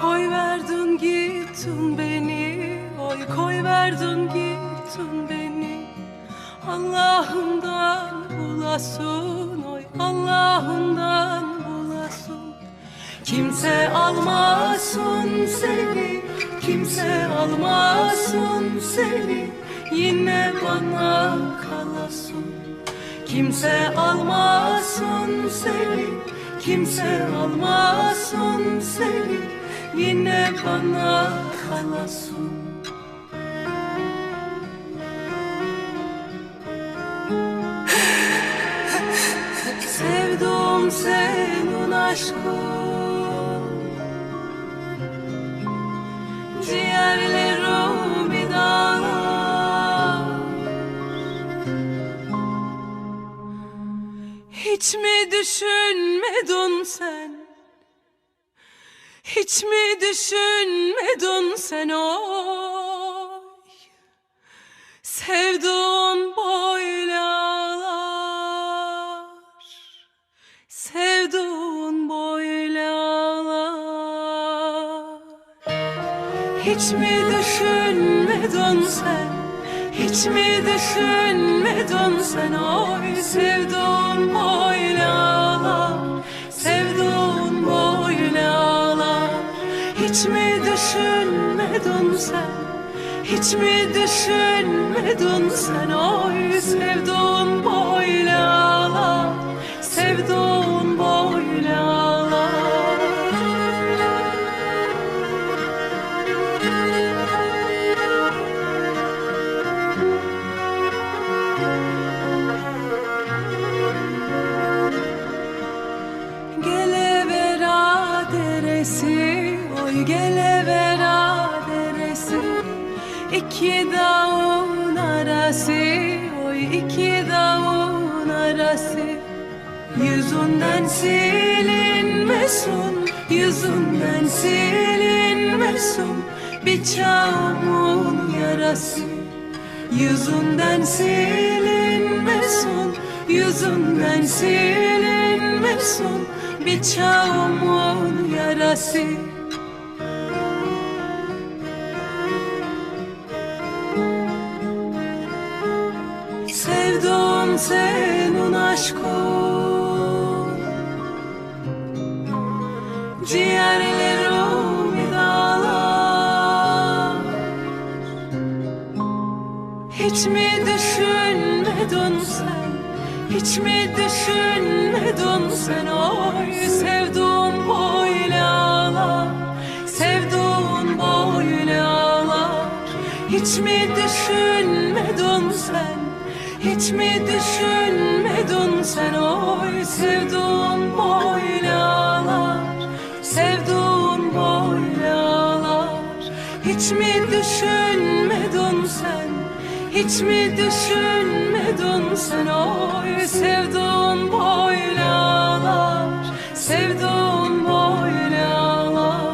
Koy verdin gittin beni. Oy koy verdin gittin beni. Allah'ından bulasın Oy Allah'ından bulasın. Kimse almasın seni Kimse almasın seni. Yine bana kalasın. Kimse almasın seni Kimse almasın seni Yine bana kalasın Sevdim senin aşkın. Ciğerlerimi dağlar Hiç mi düşünmedin sen? Hiç mi düşünmedin sen oy? Sevduğun böyle ağlar Sevduğun böyle ağlar hiç mi düşünmedin sen? Hiç mi düşünmedin sen? Oy sevduğun böyle Hiç mi düşünmedin sen? Hiç mi düşünmedin sen? Oy sevduğun böyle ağlar Sevduğun böyle ağlar Gelevera deresi, oy gelevera deresi İki dağın arası, oy iki dağın arası. Yüzünden silinmesin, yüzünden silinmesin Bir çağımın yarası. Yüzünden silinmesin, yüzünden silinmesin Bir çağımın yarası Sevdim senin aşkın Ciğerlerimi dağlar Hiç mi düşünmedin sen? Hiç mi düşünmedin sen? Oy sevduğun böyle ağlar Sevduğun böyle ağlar Hiç mi düşünmedin sen? Hiç mi düşünmedin sen oy sevduğun boylalar Sevduğun boylalar? Hiç mi düşünmedin sen Hiç mi düşünmedin sen oy sevduğun boylalar Sevduğun boylalar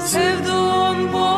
Sevduğun boylalar?